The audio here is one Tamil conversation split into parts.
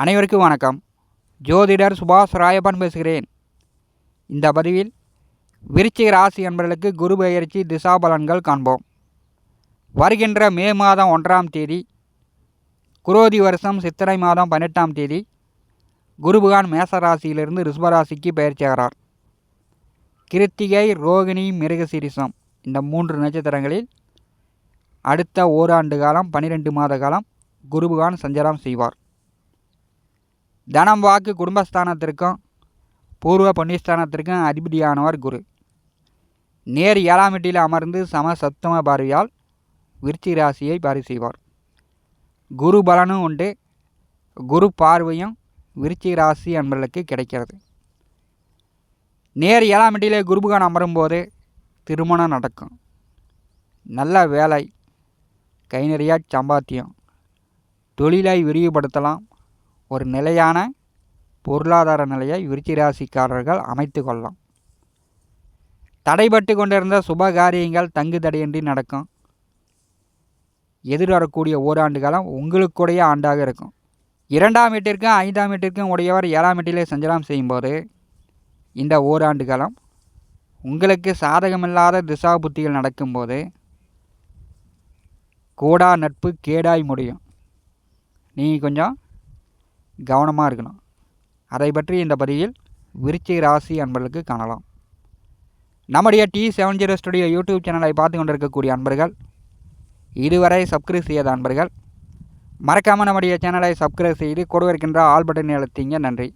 அனைவருக்கும் வணக்கம். ஜோதிடர் சுபாஷ் ராயப்பன் பேசுகிறேன். இந்த பதிவில் விருச்சிக ராசி என்பவர்களுக்கு குரு பெயர்ச்சி திசா பலன்கள் காண்போம். வருகின்ற மே மாதம் ஒன்றாம் தேதி குரோதி வருஷம் சித்திரை மாதம் பன்னெட்டாம் தேதி குருபகான் மேசராசியிலிருந்து மேச ராசியிலிருந்து ரிஷபராசிக்கு பயிற்சியாகிறார் கிருத்திகை ரோகிணி மிருகசிரிசம் இந்த மூன்று நட்சத்திரங்களில் அடுத்த ஓராண்டு காலம் பன்னிரெண்டு மாத காலம் குருபகான் சஞ்சாரம் செய்வார். தனம் வாக்கு குடும்பஸ்தானத்திற்கும் பூர்வ புண்ணியஸ்தானத்திற்கும் அதிபதியானவர் குரு. நேர் ஏழாம் வீட்டில் அமர்ந்து சம சத்தும பார்வையால் விருச்சி ராசியை பாரி செய்வார் குரு பலனும் உண்டு. குரு பார்வையும் விருச்சி ராசி என்பதற்கு கிடைக்கிறது. நேர் ஏழாம் வீட்டிலே குருபகான் அமரும்போது திருமணம் நடக்கும். நல்ல வேலை கை நிறையா சம்பாத்தியம் தொழிலை விரிவுபடுத்தலாம். ஒரு நிலையான பொருளாதார நிலையை விருச்சிராசிக்காரர்கள் அமைத்து கொள்ளலாம். தடைபட்டு கொண்டிருந்த சுப காரியங்கள் தங்கு தடையின்றி நடக்கும். எதிர்வரக்கூடிய ஓராண்டு காலம் உங்களுக்குடைய ஆண்டாக இருக்கும். இரண்டாம் வீட்டிற்கும் ஐந்தாம் வீட்டிற்கும் உடையவர் ஏழாம் வீட்டிலே சஞ்சலம் செய்யும்போது இந்த ஓராண்டு காலம் உங்களுக்கு சாதகமில்லாத திசா புத்திகள் நடக்கும்போது கூடா நட்பு கேடாய் முடியும். நீங்கள் கொஞ்சம் கவனமாக இருக்கணும். அதை பற்றி இந்த பதிவில் விருச்சிக ராசி அன்பர்களுக்கு காணலாம். நம்முடைய T seven zero studio YouTube சேனலை பார்த்து கொண்டிருக்கக்கூடிய அன்பர்கள் இதுவரை சப்ஸ்கிரைப் செய்யாத அன்பர்கள் மறக்காமல் நம்முடைய சேனலை சப்ஸ்கிரைப் செய்து கொடுவிருக்கின்ற ஆல் பட்டன் அழுத்திங்க நன்றி.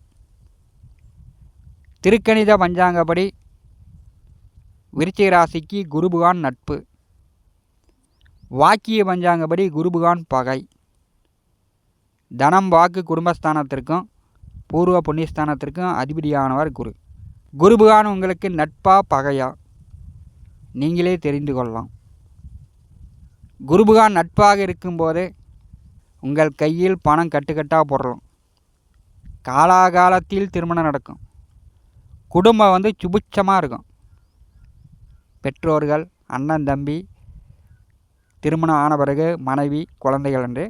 திருக்கணித பஞ்சாங்கப்படி விருச்சிக ராசிக்கு குருபுகான் நட்பு. வாக்கிய பஞ்சாங்கப்படி குருபுகான் பகை. தனம் வாக்கு குடும்பஸ்தானத்திற்கும் பூர்வ புண்ணியஸ்தானத்திற்கும் அதிபதியானவர் குரு. குருபகான் உங்களுக்கு நட்பா பகையா? நீங்களே தெரிந்து கொள்ளலாம். குருபகான் நட்பாக இருக்கும்போது உங்கள் கையில் பணம் கட்டுக்கட்டாக போடலாம் காலாகாலத்தில் திருமணம் நடக்கும். குடும்பம் வந்து சுபிட்சமாக இருக்கும். பெற்றோர்கள் அண்ணன் தம்பி திருமணம் ஆன பிறகு மனைவி குழந்தைகள் என்று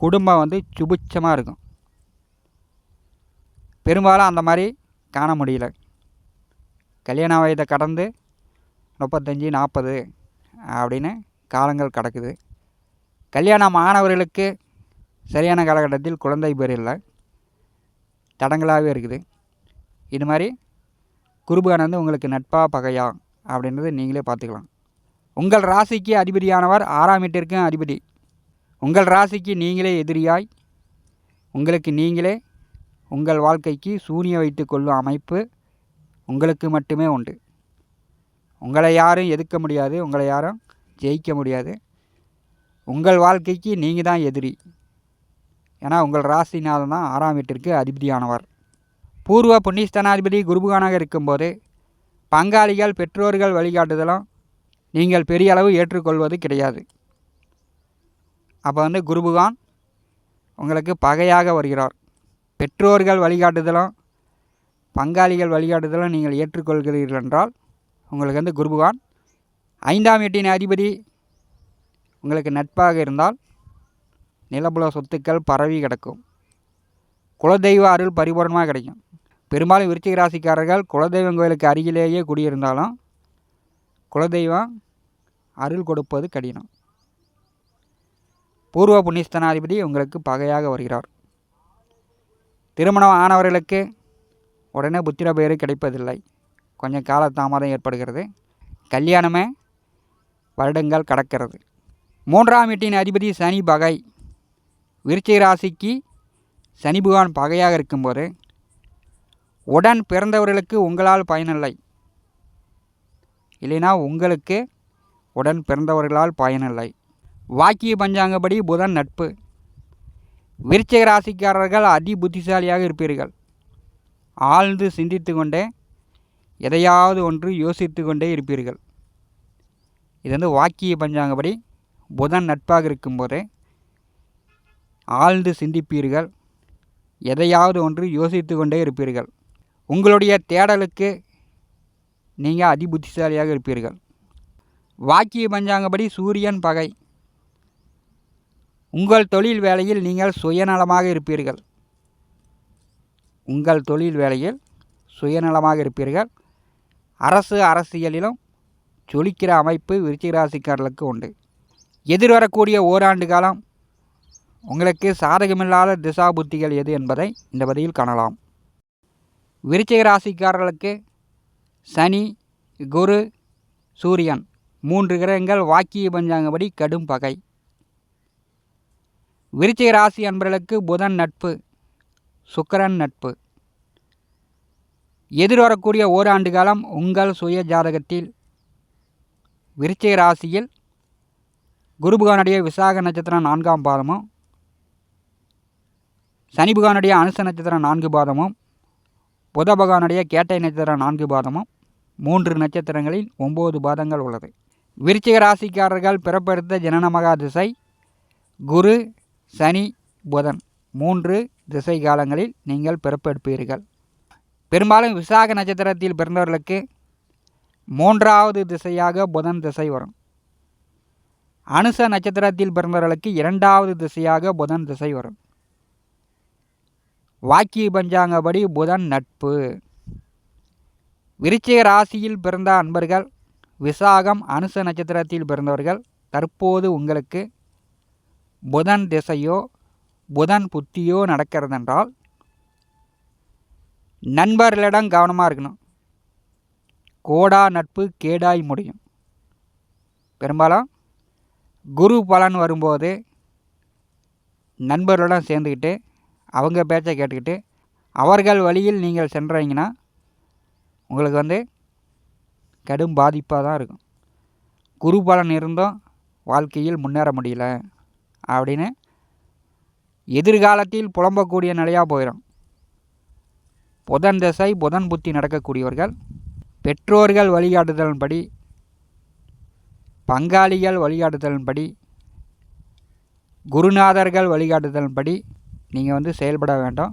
குடும்பம் வந்து சுபிட்சமாக இருக்கும். பெரும்பாலும் அந்த மாதிரி காண முடியல. கல்யாண வயதை கடந்து முப்பத்தஞ்சு நாற்பது அப்படின்னு காலங்கள் கிடக்குது. கல்யாணம் ஆனவர்களுக்கு சரியான காலகட்டத்தில் குழந்தை பேர் இல்லை. தடங்களாகவே இருக்குது. இது மாதிரி குருபகான் வந்து உங்களுக்கு நட்பா பகையா அப்படின்றது நீங்களே பார்த்துக்கலாம். உங்கள் ராசிக்கு அதிபதியானவர் ஆறாம் வீட்டிற்கும் அதிபதி. உங்கள் ராசிக்கு நீங்களே எதிரியாய் உங்களுக்கு நீங்களே உங்கள் வாழ்க்கைக்கு சூனிய வைத்து கொள்ளும் அமைப்பு உங்களுக்கு மட்டுமே உண்டு. உங்களை யாரும் எதிர்க்க முடியாது உங்களை யாரும் ஜெயிக்க முடியாது. உங்கள் வாழ்க்கைக்கு நீங்கள் தான் எதிரி. ஏன்னா உங்கள் ராசிநாதன் தான் ஆறாம் வீட்டிற்கு அதிபதியானவர். பூர்வ புண்ணியஸ்தனாதிபதி குருபுகானாக இருக்கும்போது பங்காளிகள் பெற்றோர்கள் வழிகாட்டுதலும் நீங்கள் பெரிய அளவு ஏற்றுக்கொள்வது கிடையாது. அப்போ வந்து குருபகான் உங்களுக்கு பகையாக வருகிறார். பெற்றோர்கள் வழிகாட்டுதலும் பங்காளிகள் வழிகாட்டுதலும் நீங்கள் ஏற்றுக்கொள்கிறீர்கள் என்றால் உங்களுக்கு வந்து குருபகான் ஐந்தாம் எட்டின் அதிபதி உங்களுக்கு நட்பாக இருந்தால் நிலப்புல சொத்துக்கள் பரவி கிடக்கும். குலதெய்வ அருள் பரிபூர்ணமாக கிடைக்கும். பெரும்பாலும் விருச்சிக ராசிக்காரர்கள் குலதெய்வம் கோயிலுக்கு அருகிலேயே குடியிருந்தாலும் குலதெய்வம் அருள் கொடுப்பது கடினம். பூர்வ புண்ணியஸ்தனாதிபதி உங்களுக்கு பகையாக வருகிறார். திருமணம் ஆனவர்களுக்கு உடனே புத்திர பெயர் கிடைப்பதில்லை. கொஞ்சம் கால தாமதம் ஏற்படுகிறது. கல்யாணமே வருடங்கள் கடக்கிறது. மூன்றாம் வீட்டின் அதிபதி சனி பகை. விருச்சிக ராசிக்கு சனி பகவான் பகையாக இருக்கும்போது உடன் பிறந்தவர்களுக்கு உங்களால் பயனில்லை. இல்லைனா உங்களுக்கு உடன் பிறந்தவர்களால் பயனில்லை. வாக்கிய பஞ்சாங்கப்படி புதன் நட்பு. விருச்சிக ராசிக்காரர்கள் அதி புத்திசாலியாக இருப்பீர்கள். ஆழ்ந்து சிந்தித்து கொண்டே எதையாவது ஒன்று யோசித்து கொண்டே இருப்பீர்கள். இது வந்து வாக்கிய பஞ்சாங்கப்படி புதன் நட்பாக இருக்கும்போது ஆழ்ந்து சிந்திப்பீர்கள். எதையாவது ஒன்று யோசித்து கொண்டே இருப்பீர்கள். உங்களுடைய தேடலுக்கு நீங்கள் அதி புத்திசாலியாக இருப்பீர்கள். வாக்கிய பஞ்சாங்கப்படி சூரியன் பகை. உங்கள் தொழில் வேலையில் நீங்கள் சுயநலமாக இருப்பீர்கள். உங்கள் தொழில் வேலையில் சுயநலமாக இருப்பீர்கள். அரசு அரசியலிலும் ஜொலிக்கிற அமைப்பு விருச்சிகராசிக்காரர்களுக்கு உண்டு. எதிர்வரக்கூடிய ஓராண்டு காலம் உங்களுக்கு சாதகமில்லாத திசா புத்திகள் எது என்பதை இந்த பதிவில் காணலாம். விருச்சிக ராசிக்காரர்களுக்கு சனி குரு சூரியன் மூன்று கிரகங்கள் வாக்கிய பஞ்சாங்கப்படி கடும் பகை. விருச்சிக ராசி அன்பர்களுக்கு புதன் நட்பு சுக்கரன் நட்பு. எதிர்வரக்கூடிய ஓராண்டு காலம் உங்கள் சுய ஜாதகத்தில் விருச்சிக ராசியில் குருபுகானுடைய விசாக நட்சத்திரம் நான்காம் பாதமும் சனிபுகானுடைய அனுச நட்சத்திரம் நான்கு பாதமும் புத பகவானுடைய கேட்டை நட்சத்திரம் நான்கு பாதமும் மூன்று நட்சத்திரங்களில் ஒம்பது பாதங்கள் உள்ளது. விருச்சிக ராசிக்காரர்கள் பிறப்பெடுத்த ஜனனமகா திசை குரு சனி புதன் மூன்று திசை காலங்களில் நீங்கள் பிறப்பெடுப்பீர்கள் பெரும்பாலும் விசாக நட்சத்திரத்தில் பிறந்தவர்களுக்கு மூன்றாவது திசையாக புதன் திசை வரும். அனுச நட்சத்திரத்தில் பிறந்தவர்களுக்கு இரண்டாவது திசையாக புதன் திசை வரும். வாக்கிய பஞ்சாங்கப்படி புதன் நட்பு. விருச்சிக ராசியில் பிறந்த அன்பர்கள் விசாகம் அனுச நட்சத்திரத்தில் பிறந்தவர்கள் தற்போது உங்களுக்கு புதன் திசையோ புதன் புத்தியோ நடக்கிறதென்றால் நண்பர்களிடம் கவனமாக இருக்கணும். கோடா நட்பு கேடாய் முடியும். பெரும்பாலும் குரு பலன் வரும்போது நண்பர்களுடன் சேர்ந்துக்கிட்டு அவங்க பேச்சை கேட்டுக்கிட்டு அவர்கள் வழியில் நீங்கள் சென்றீங்கன்னா உங்களுக்கு வந்து கடும் பாதிப்பாக தான் இருக்கும். குரு பலன் இருந்தும் வாழ்க்கையில் முன்னேற முடியல. அப்படின்னு எதிர்காலத்தில் புலம்பக்கூடிய நிலையாக போயிடும் புதன் திசை புதன் புத்தி நடக்கக்கூடியவர்கள் பெற்றோர்கள் வழிகாட்டுதலின்படி பங்காளிகள் வழிகாட்டுதலின்படி குருநாதர்கள் வழிகாட்டுதலின்படி நீங்கள் வந்து செயல்பட வேண்டும்.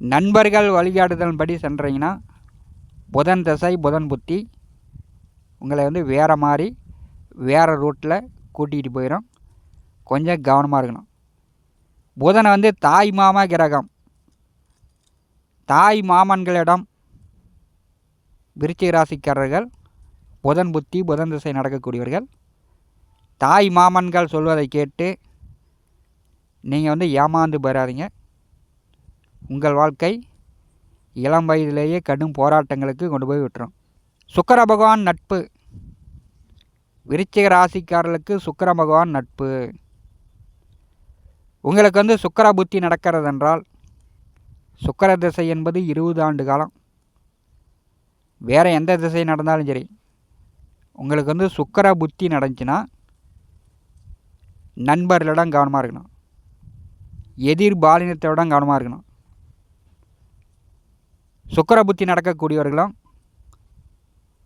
நண்பர்கள் வழிகாட்டுதலின்படி சென்றீங்கன்னா புதன் திசை புதன் புத்தி உங்களை வந்து வேறு மாதிரி வேறு ரூட்டில் கூட்டிகிட்டு போயிடும் கொஞ்சம் கவனமாக இருக்கணும். புதனை வந்து தாய் மாமா கிரகம். தாய் மாமன்களிடம் விருச்சிக ராசிக்காரர்கள் புதன் புத்தி புதன் திசை நடக்கக்கூடியவர்கள் தாய் மாமன்கள் சொல்வதை கேட்டு நீங்கள் வந்து ஏமாந்து போயிடாதீங்க உங்கள் வாழ்க்கை இளம் வயதிலேயே கடும் போராட்டங்களுக்கு கொண்டு போய் விட்டுரும். சுக்கர பகவான் நட்பு. விருச்சிக ராசிக்காரர்களுக்கு சுக்கர பகவான் நட்பு. உங்களுக்கு வந்து சுக்கர புத்தி நடக்கிறதென்றால் சுக்கர திசை என்பது இருபது ஆண்டு காலம். வேறு எந்த திசை நடந்தாலும் சரி உங்களுக்கு வந்து சுக்கர புத்தி நடந்துச்சுன்னா நண்பர்களிடம் கவனமாக இருக்கணும். எதிர் பாலினத்தோட கவனமாக இருக்கணும். சுக்கர புத்தி நடக்கக்கூடியவர்களும்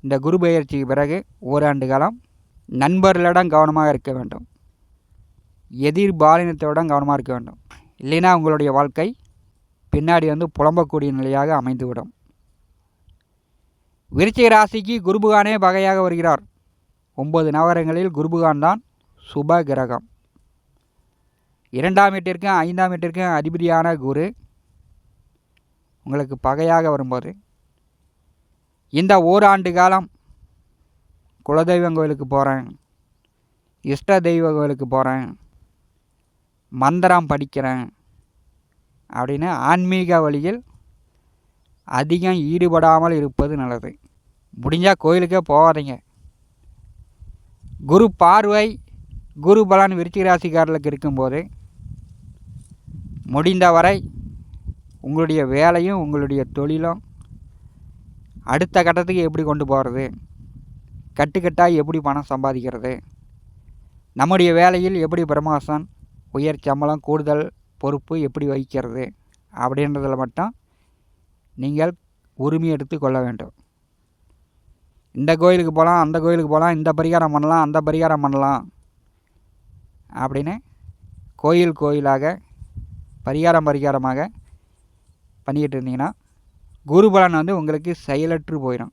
இந்த குரு பயிற்சிக்கு பிறகு ஓராண்டு காலம் நண்பர்களிடம் கவனமாக இருக்க வேண்டும். எதிர் பாலினத்தோட கவனமாக இருக்க வேண்டும். இல்லைன்னா உங்களுடைய வாழ்க்கை பின்னாடி வந்து புலம்பக்கூடிய நிலையாக அமைந்துவிடும். விருச்சிக ராசிக்கு குருபுகானே பகையாக வருகிறார். ஒன்பது நவரங்களில் குருபுகான் தான் சுப கிரகம். இரண்டாம் வீட்டிற்கும் ஐந்தாம் வீட்டிற்கும் அதிபதியான குரு உங்களுக்கு பகையாக வரும்போது இந்த ஓராண்டு காலம் குலதெய்வம் கோயிலுக்கு போகிறேன் இஷ்ட தெய்வ கோயிலுக்கு போகிறேன் மந்திரம் படிக்கிறேன் அப்படின்னு ஆன்மீக வழியில் அதிகம் ஈடுபடாமல் இருப்பது நல்லது. முடிஞ்சால் கோயிலுக்கே போகாதீங்க. குரு பார்வை குரு பலன் விருச்சிக ராசிக்காரர்களுக்கு இருக்கும்போது முடிந்தவரை உங்களுடைய வேலையும் உங்களுடைய தொழிலும் அடுத்த கட்டத்துக்கு எப்படி கொண்டு போகிறது கட்டுக்கட்டாக எப்படி பணம் சம்பாதிக்கிறது? நம்முடைய வேலையில் எப்படி பிரமாசம் உயர் சம்பளம் கூடுதல் பொறுப்பு எப்படி வகிக்கிறது அப்படின்றதில் மட்டும் நீங்கள் உரிமை எடுத்து கொள்ள வேண்டும். இந்த கோயிலுக்கு போகலாம் அந்த கோயிலுக்கு போகலாம் இந்த பரிகாரம் பண்ணலாம் அந்த பரிகாரம் பண்ணலாம் அப்படின்னு கோயில் கோயிலாக பரிகாரம் பரிகாரமாக பண்ணிக்கிட்டு இருந்தீங்கன்னா குருபலன் வந்து உங்களுக்கு செயலற்று போயிடும்.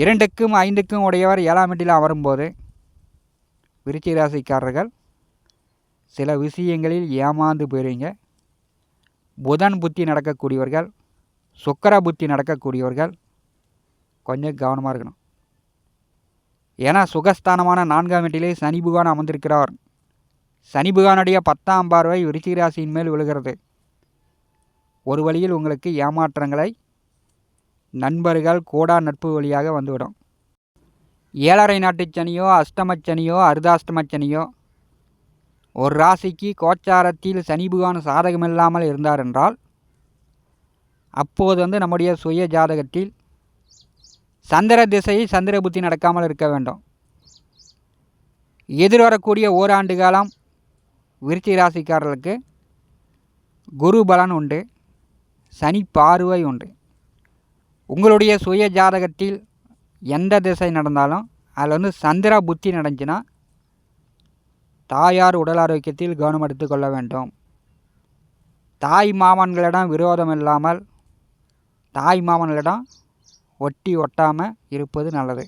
இரண்டுக்கும் ஐந்துக்கும் உடையவர் ஏழாம் வீட்டில் அமரும்போது விருச்சிக ராசிக்காரர்கள் சில விஷயங்களில் ஏமாந்து போயிடுவீங்க புதன் புத்தி நடக்கக்கூடியவர்கள் சுக்கர புத்தி நடக்கக்கூடியவர்கள் கொஞ்சம் கவனமாக இருக்கணும். ஏன்னா சுகஸ்தானமான நான்காம் வீட்டிலே சனி புகான் அமர்ந்திருக்கிறார். சனி புகானுடைய பத்தாம் பார்வை விருச்சிக ராசியின் மேல் விழுகிறது. ஒரு வழியில் உங்களுக்கு ஏமாற்றங்களை நண்பர்கள் கோடா நட்பு வழியாக வந்துவிடும். ஏழரை நாட்டு சனியோ அஷ்டமச்சனியோ அர்தாஷ்டமச்சனியோ ஒரு ராசிக்கு கோச்சாரத்தில் சனி புகான் சாதகமில்லாமல் இருந்தார் என்றால் அப்போது வந்து நம்முடைய சுய ஜாதகத்தில் சந்திர திசை சந்திர புத்தி நடக்காமல் இருக்க வேண்டும். எதிர்வரக்கூடிய ஓராண்டு காலம் விருச்சி ராசிக்காரர்களுக்கு குரு பலன் உண்டு சனி பார்வை உண்டு. உங்களுடைய சுய ஜாதகத்தில் எந்த திசை நடந்தாலும் அதில் வந்து சந்திர புத்தி நடந்துச்சுன்னா தாயார் உடல் ஆரோக்கியத்தில் கவனம் எடுத்துக்கொள்ள வேண்டும். தாய் மாமன்களிடம் விரோதம் இல்லாமல் தாய் மாமன்களிடம் ஒட்டி ஒட்டாமல் இருப்பது நல்லது.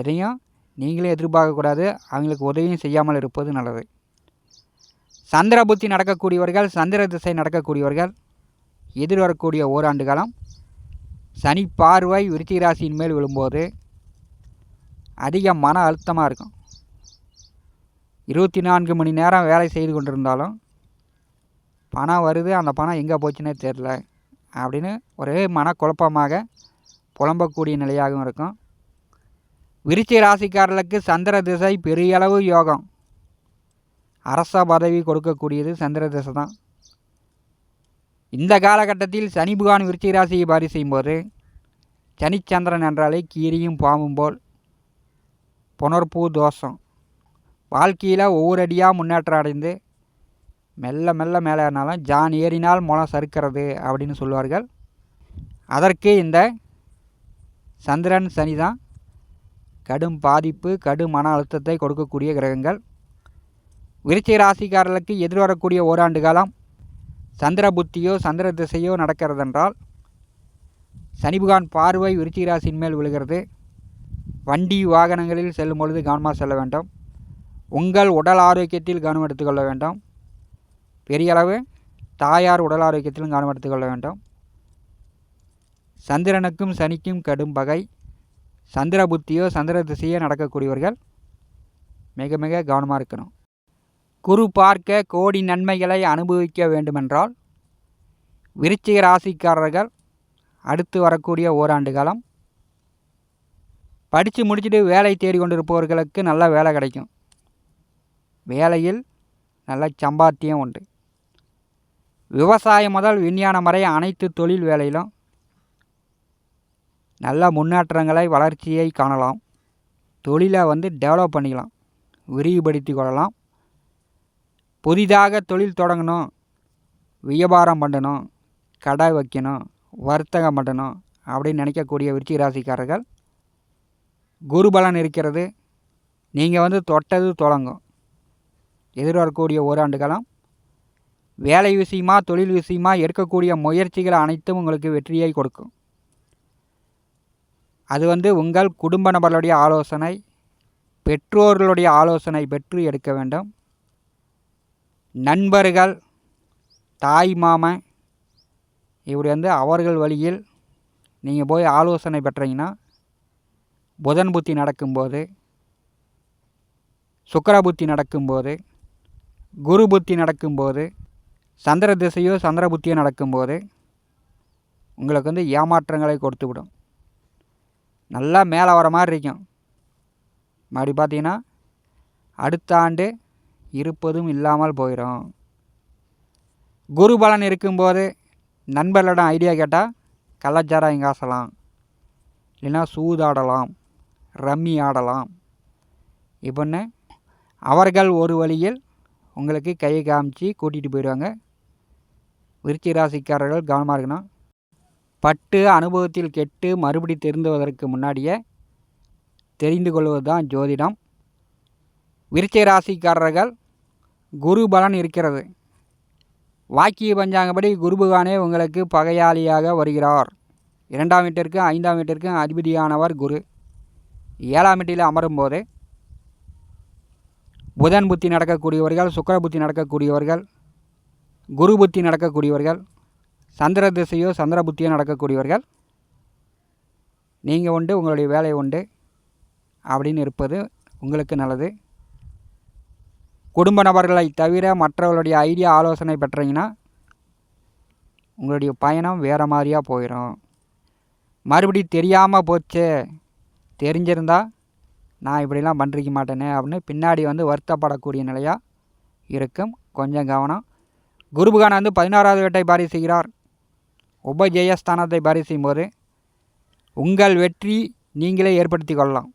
எதையும் நீங்களே எதிர்பார்க்கக்கூடாது அவங்களுக்கு உதவியும் செய்யாமல் இருப்பது நல்லது. சந்திர புத்தி நடக்கக்கூடியவர்கள் சந்திர திசை நடக்கக்கூடியவர்கள் எதிர்வரக்கூடிய ஓராண்டு காலம் சனி பார்வை விருத்தி ராசியின் மேல் விழும்போது அதிக மன அழுத்தமாக இருக்கும். இருபத்தி நான்கு மணி நேரம் வேலை செய்து கொண்டிருந்தாலும் பணம் வருது அந்த பணம் எங்கே போச்சுன்னே தெரில அப்படின்னு ஒரே மனக்குழப்பமாக புலம்பக்கூடிய நிலையாகவும் இருக்கும். விருச்சிக ராசிக்காரர்களுக்கு சந்திர திசை பெரிய அளவு யோகம். அரச பதவி கொடுக்கக்கூடியது சந்திர திசை தான். இந்த காலகட்டத்தில் சனி புகான் விருச்சிக ராசியை பாரி செய்யும்போது சனிச்சந்திரன் என்றாலே கீரியும் பாம்பும் போல் புனர்பூ தோஷம். வாழ்க்கையில் ஒவ்வொரு அடியாக முன்னேற்றம் அடைந்து மெல்ல மெல்ல மேலே ஏறினாலும் ஜான் ஏறினால் முளம் சறுக்கிறது அப்படின்னு சொல்லுவார்கள். அதற்கு இந்த சந்திரன் சனி தான் கடும் பாதிப்பு கடும் மன அழுத்தத்தை கொடுக்கக்கூடிய கிரகங்கள். விருச்சிக ராசிக்காரர்களுக்கு எதிர்வரக்கூடிய ஓராண்டு காலம் சந்திர புத்தியோ சந்திர திசையோ நடக்கிறதென்றால் சனிபுகான் பார்வை விருச்சிக ராசியின் மேல் விழுகிறது. வண்டி வாகனங்களில் செல்லும் பொழுது கவனமாக செல்ல வேண்டும். உங்கள் உடல் ஆரோக்கியத்தில் கவனம் எடுத்துக்கொள்ள வேண்டும். பெரிய அளவு தாயார் உடல் ஆரோக்கியத்திலும் கவனம் எடுத்துக்கொள்ள வேண்டும். சந்திரனுக்கும் சனிக்கும் கடும் பகை. சந்திர புத்தியோ சந்திர திசையோ நடக்கக்கூடியவர்கள் மிக மிக கவனமாக இருக்கணும். குரு பார்க்க கோடி நன்மைகளை அனுபவிக்க வேண்டுமென்றால் விருச்சிக ராசிக்காரர்கள் அடுத்து வரக்கூடிய ஓராண்டு காலம். படித்து முடிச்சுட்டு வேலை தேடி கொண்டிருப்பவர்களுக்கு நல்ல வேலை கிடைக்கும். வேலையில் நல்ல சம்பாத்தியம் உண்டு. விவசாயம் முதல் விஞ்ஞானம் வரை அனைத்து தொழில் வேலையிலும் நல்ல முன்னேற்றங்களை வளர்ச்சியை காணலாம். தொழிலை வந்து டெவலப் பண்ணிக்கலாம். விரிவுபடுத்தி கொள்ளலாம். புதிதாக தொழில் தொடங்கணும். வியாபாரம் பண்ணணும். கடை வைக்கணும். வர்த்தகம் பண்ணணும். அப்படின்னு நினைக்கக்கூடிய விருச்சிக ராசிக்காரர்கள் குரு பலன் இருக்கிறது. நீங்கள் வந்து தொட்டது தொடங்கும். எதிர்வரக்கூடிய ஓராண்டு காலம் வேலை விஷயமா தொழில் விஷயமா எடுக்கக்கூடிய முயற்சிகள் அனைத்தும் உங்களுக்கு வெற்றியை கொடுக்கும். அது வந்து உங்கள் குடும்ப நபர்களுடைய ஆலோசனை பெற்றோர்களுடைய ஆலோசனை பெற்று எடுக்க வேண்டும். நண்பர்கள் தாய் மாமன் இப்படி வந்து அவர்கள் வழியில் நீங்கள் போய் ஆலோசனை பெற்றீங்கன்னா புதன் புத்தி நடக்கும்போது சுக்கர புத்தி நடக்கும்போது குரு புத்தி நடக்கும்போது சந்திர திசையோ சந்திர புத்தியோ நடக்கும்போது உங்களுக்கு வந்து ஏமாற்றங்களை கொடுத்து விடும் நல்லா மேலே வர மாதிரி இருக்கும். மறுபடி பார்த்தீங்கன்னா அடுத்த ஆண்டு இருப்பதும் இல்லாமல் போயிடும். குரு பலன் இருக்கும்போது நண்பர்களிடம் ஐடியா கேட்டால் கலாச்சாரம் காசலாம் இல்லைன்னா சூதாடலாம் ரம்மி ஆடலாம். இப்போன்னு அவர்கள் ஒரு வழியில் உங்களுக்கு கையை காமிச்சு கூட்டிகிட்டு போயிடுவாங்க. விருச்சிக ராசிக்காரர்கள் கவனமாக இருக்கணும். பட்டு அனுபவத்தில் கெட்டு மறுபடி தெரிந்துவதற்கு முன்னாடியே தெரிந்து கொள்வது தான் ஜோதிடம். விருச்சிக ராசிக்காரர்கள் குரு பலன் இருக்கிறது. வாக்கிய பஞ்சாங்கப்படி குருபகானே உங்களுக்கு பகையாளியாக வருகிறார். இரண்டாம் வீட்டிற்கும் ஐந்தாம் வீட்டிற்கும் அதிபதியானவர் குரு. ஏழாம் வீட்டில் அமரும் போது புதன் புத்தி நடக்கக்கூடியவர்கள் சுக்கர புத்தி நடக்கக்கூடியவர்கள் குரு புத்தி நடக்கக்கூடியவர்கள் சந்திர திசையோ சந்திர புத்தியோ நடக்கக்கூடியவர்கள். நீங்கள் உண்டு உங்களுடைய வேலை உண்டு அப்படின்னு இருப்பது உங்களுக்கு நல்லது. குடும்ப நபர்களை தவிர மற்றவர்களுடைய ஐடியா ஆலோசனை பெற்றீங்கன்னா உங்களுடைய பயணம் வேறு மாதிரியாக போயிடும் மறுபடி தெரியாமல் போச்சே தெரிஞ்சிருந்தால் நான் இப்படிலாம் பண்ணிருக்க மாட்டேனே அப்படின்னு பின்னாடி வந்து வருத்தப்படக்கூடிய நிலையாக இருக்கும். கொஞ்சம் கவனம். குருபுகான் வந்து பதினாறாவது வேட்டை பாரி செய்கிறார். உபஜெயஸ்தானத்தை பாரி செய்யும்போது உங்கள் வெற்றி நீங்களே ஏற்படுத்தி கொள்ளலாம்.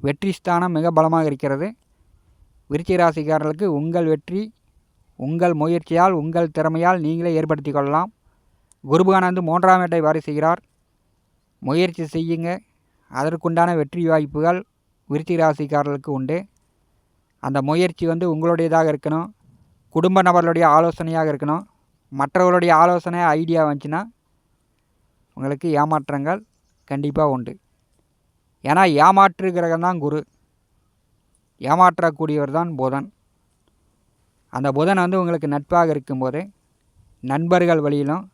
வெற்றி ஸ்தானம் மிக பலமாக இருக்கிறது. விருச்சிக ராசிக்காரர்களுக்கு உங்கள் வெற்றி உங்கள் முயற்சியால் உங்கள் திறமையால் நீங்களே ஏற்படுத்தி கொள்ளலாம். குருபகான் வந்து மூன்றாம் வேட்டை வாரி செய்கிறார். முயற்சி செய்யுங்க. அதற்குண்டான வெற்றி வாய்ப்புகள் விருச்சிக ராசிக்காரர்களுக்கு உண்டு. அந்த முயற்சி வந்து உங்களுடையதாக இருக்கணும். குடும்ப நபர்களுடைய ஆலோசனையாக இருக்கணும். மற்றவர்களுடைய ஆலோசனை ஐடியா வந்துச்சுன்னா உங்களுக்கு ஏமாற்றங்கள் கண்டிப்பாக உண்டு. ஏன்னா ஏமாற்று கிரகம் தான் குரு. ஏமாற்றக்கூடியவர் தான் புதன். அந்த புதன் வந்து உங்களுக்கு நட்பாக இருக்கும்போது நண்பர்கள் வழியிலும்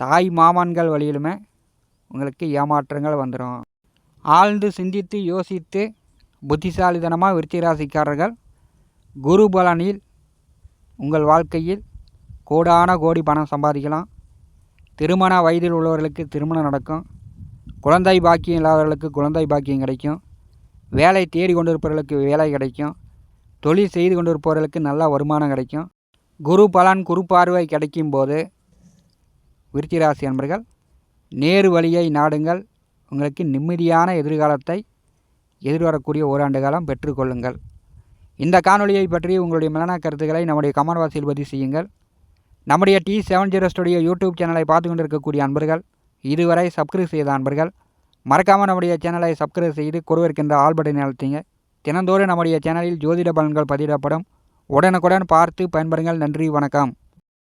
தாய் மாமன்கள் வழியிலுமே உங்களுக்கு ஏமாற்றங்கள் வந்துடும் ஆழ்ந்து சிந்தித்து யோசித்து புத்திசாலித்தனமாக விருச்சிக ராசிக்காரர்கள் குரு பலனில் உங்கள் வாழ்க்கையில் கோடான கோடி பணம் சம்பாதிக்கலாம். திருமண வயதில் உள்ளவர்களுக்கு திருமணம் நடக்கும். குழந்தை பாக்கியம் இல்லாதவர்களுக்கு குழந்தை பாக்கியம் கிடைக்கும். வேலை தேடி கொண்டிருப்பவர்களுக்கு வேலை கிடைக்கும். தொழில் செய்து கொண்டிருப்பவர்களுக்கு நல்ல வருமானம் கிடைக்கும். குரு பலன் குரு பார்வை கிடைக்கும் போது விருச்சிராசி அன்பர்கள் நேரு வழியை நாடுங்கள். உங்களுக்கு நிம்மதியான எதிர்காலத்தை எதிர்வரக்கூடிய ஓராண்டு காலம் பெற்றுக்கொள்ளுங்கள் இந்த காணொலியை பற்றி உங்களுடைய மலன கருத்துக்களை நம்முடைய கமெண்ட் பாக்ஸில் பதிவு செய்யுங்கள். நம்முடைய T seven zero studio YouTube சேனலை பார்த்து கொண்டிருக்கக்கூடிய அன்பர்கள் இதுவரை சப்ஸ்கிரைப் செய்த அன்பர்கள் மறக்காமல் நம்முடைய சேனலை சப்ஸ்கிரைப் செய்து கொடுவிருக்கின்ற ஆல் பட்டனை அழுத்திங்க. தினந்தோறும் நம்முடைய சேனலில் ஜோதிட பலன்கள் பதிவிடப்படும். உடனுக்குடன் பார்த்து பயன்பெறுங்கள். நன்றி வணக்கம்.